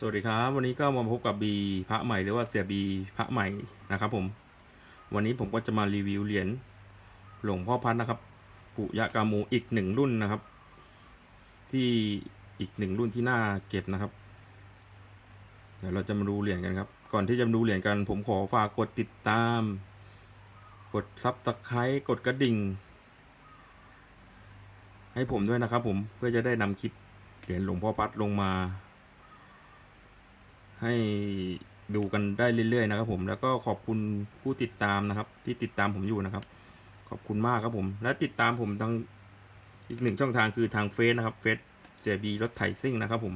สวัสดีครับ วันนี้ก็มาพบกับบีพระใหม่หรือว่าเสียบีพระใหม่นะครับผม วันนี้ผมก็จะมารีวิวเหรียญหลวงพ่อพัดนะครับ ปุยะกามูอีกหนึ่งรุ่นนะครับ ที่อีกหนึ่งรุ่นที่น่าเก็บนะครับ เดี๋ยวเราจะมาดูเหรียญกันครับ ก่อนที่จะมาดูเหรียญกัน ผมขอฝากกดติดตาม กดซับสไครต์กดกระดิ่ง ให้ผมด้วยนะครับ ผมเพื่อจะได้นำคลิปเหรียญหลวงพ่อพัดลงมา ให้ดูกันได้เรื่อยๆนะครับ ผมแล้วก็ขอบคุณผู้ติดตามนะครับ ที่ติดตามผมอยู่นะครับ ขอบคุณมากครับผม และติดตามผมทางอีกหนึ่งช่องทางคือทางเฟซนะครับเฟซเจบีรถไถซิ่งนะครับ ผม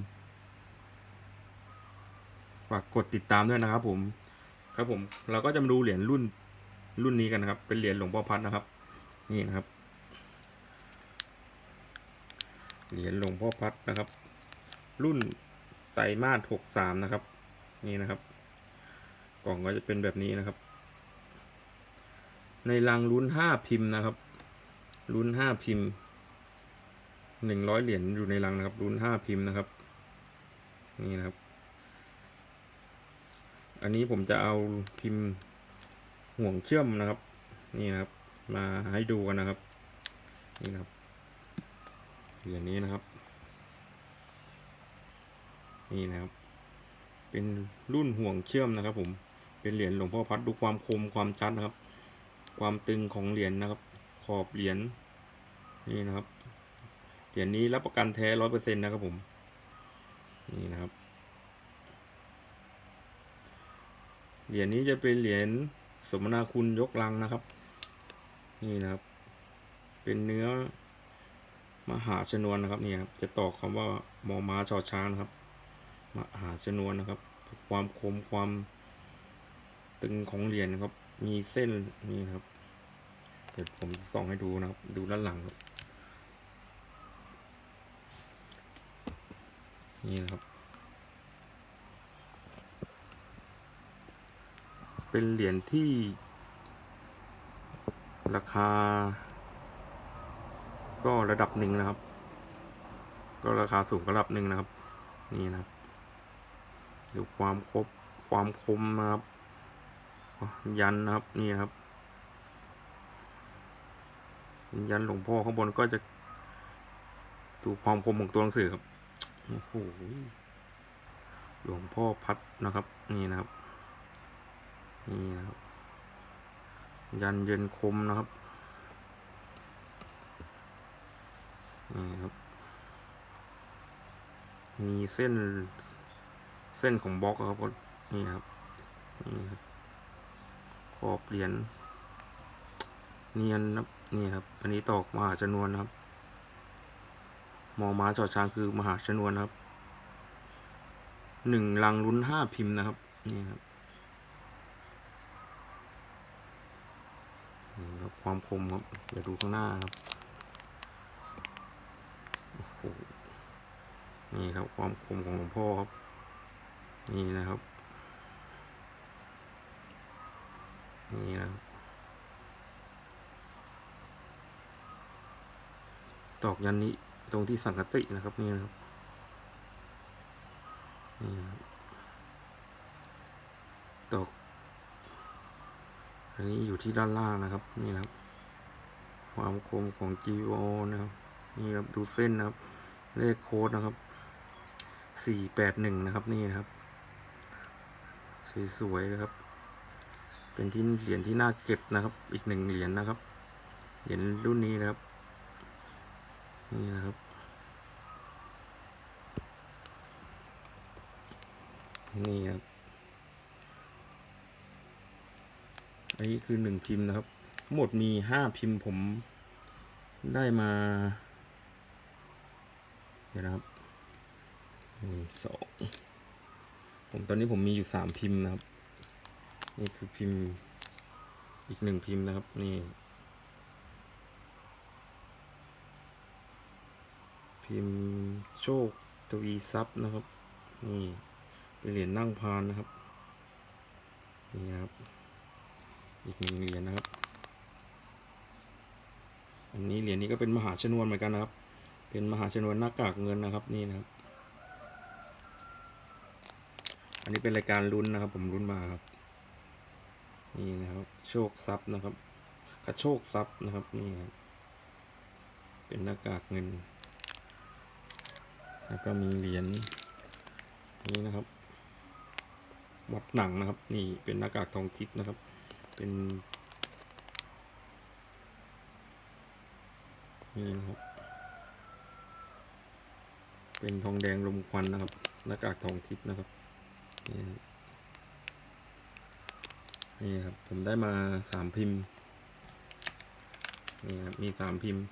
ฝากกดติดตามด้วยนะครับ ผม ครับผม เราก็จะมาดูเหรียญรุ่นรุ่นนี้กันนะครับ เป็นเหรียญหลวงพ่อพัดนะครับ นี่นะครับเหรียญหลวงพ่อพัดนะครับ รุ่น ตรมาสหกสามนะครับ นี่นะครับ กล่องก็จะเป็นแบบนี้นะครับ ในรังลุ้นห้าพิมพ์นะครับ ลุ้นห้าพิมพ์หนึ่งร้อยเหรียญอยู่ในรังนะครับ ลุ้นห้าพิมพ์นะครับ นี่นะครับ อันนี้ผมจะเอาพิมพ์ห่วงเชื่อมนะครับ นี่นะครับ มาให้ดูกันนะครับ นี่นะครับเหรียญนี้นะครับ นี่นะครับ เป็นรุ่นห่วงเชื่อมนะครับ ผม เป็นเหรียญหลวงพ่อพัดดูความคมความชัดนะครับ ความตึงของเหรียญนะครับ ขอบเหรียญนี่นะครับ เหรียญนี้รับประกันแท้ร้อยเปอร์เซ็นต์นะครับผม นี่นะครับ เหรียญนี้จะเป็นเหรียญสมนาคุณยกลังนะครับ นี่นะครับ เป็นเนื้อมหาชนวนนะครับนี่ครับ จะตอกคำว่ามอม้าชอช้างนะครับ มหาชนวนนะครับ ความคมความตึงของเหรียญนะครับ มีเส้นนี่นะครับ เดี๋ยวผมส่องให้ดูนะครับ ดูด้านหลังครับ นี่นะครับ เป็นเหรียญที่ ราคา ก็ระดับหนึ่งนะครับ ก็ราคาสูงระดับหนึ่งนะครับ นี่นะครับ ดูความครบความคมนะครับ ยันนะครับนี่ครับยันหลวงพ่อข้างบนก็จะดูความคมของตัวหนังสือครับโอ้โหหลวงพ่อพัดนะครับ นี่นะครับนี่นะครับ ยันเย็นคมนะครับนี่ครับ มีเส้น เส้นของบล็อกครับก็นี่ครับนี่ครับขอบเหรียญเนียนนะครับนี่ครับ อันนี้ตอกมหาชนวนครับมอม้าจอช้างคือมหาชนวนครับหนึ่งลังลุ้นห้าพิมพ์นะครับ นี่ครับครับความคมครับเดี๋ยวดูข้างหน้าครับโอ้โหนี่ครับความคมของหลวงพ่อครับ นี่นะครับ นี่นะครับตอกยันนี้ตรงที่สังกตินะครับนี่นะครับนี่นะครับตอกอันนี้อยู่ที่ด้านล่างนะครับ นี่นะครับ ความคมของ GO นะครับ นี่ครับดูเส้นนะครับ เลขโค้ดนะครับสี่แปดหนึ่งนะครับนี่นะครับ สวยๆนะครับ เป็นที่เหรียญที่น่าเก็บนะครับ อีกหนึ่งเหรียญนะครับ เหรียญรุ่นนี้นะครับ นี่นะครับ นี่ครับ อันนี้คือหนึ่งพิมพ์นะครับทั้งหมดมีห้าพิมพ์ผมได้มา เดี๋ยวนะครับหนึ่งสอง ผมตอนนี้ผมมีอยู่สามพิมพ์นะครับ นี่คือพิมพ์อีกหนึ่งพิมพ์นะครับ นี่ พิมพ์โชคทวีทรัพย์นะครับ นี่เป็นเหรียญนั่งพานนะครับ นี่นะครับ อีกหนึ่งเหรียญนะครับ อันนี้เหรียญนี้ก็เป็นมหาชนวนเหมือนกันนะครับ เป็นมหาชนวนหน้ากากเงินนะครับ นี่นะครับ อันนี้เป็นรายการลุ้นนะครับ ผมลุ้นมาครับ นี่นะครับ โชคทรัพย์นะครับกระโชคทรัพย์นะครับนี่ครับเป็นหน้ากากเงิน แล้วก็มีเหรียญนี้นะครับ วัดหนังนะครับ นี่เป็นหน้ากากทองทิพย์นะครับ เป็นนี่นะครับ เป็นทองแดงลมควันนะครับ หน้ากากทองทิพย์นะครับ นี่ครับ ผมได้มาสามพิมพ์ นี่ครับ มีสามพิมพ์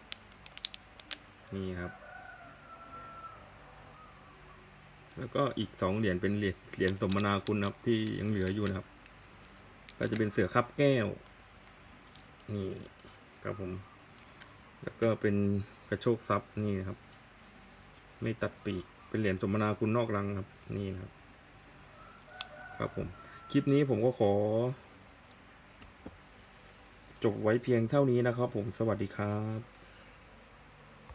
นี่ครับ แล้วก็อีกสองเหรียญเป็นเหรียญเหรียญสมนาคุณครับ ที่ยังเหลืออยู่นะครับ ก็จะเป็นเสือคับแก้ว นี่ครับผม แล้วก็เป็นกระโชกทรัพย์นี่นครับ ไม่ตัดปีก เป็นเหรียญสมนาคุณนอกรังครับ นี่นะครับ ครับผม คลิปนี้ผมก็ขอ จบไว้เพียงเท่านี้นะครับผมสวัสดีครับ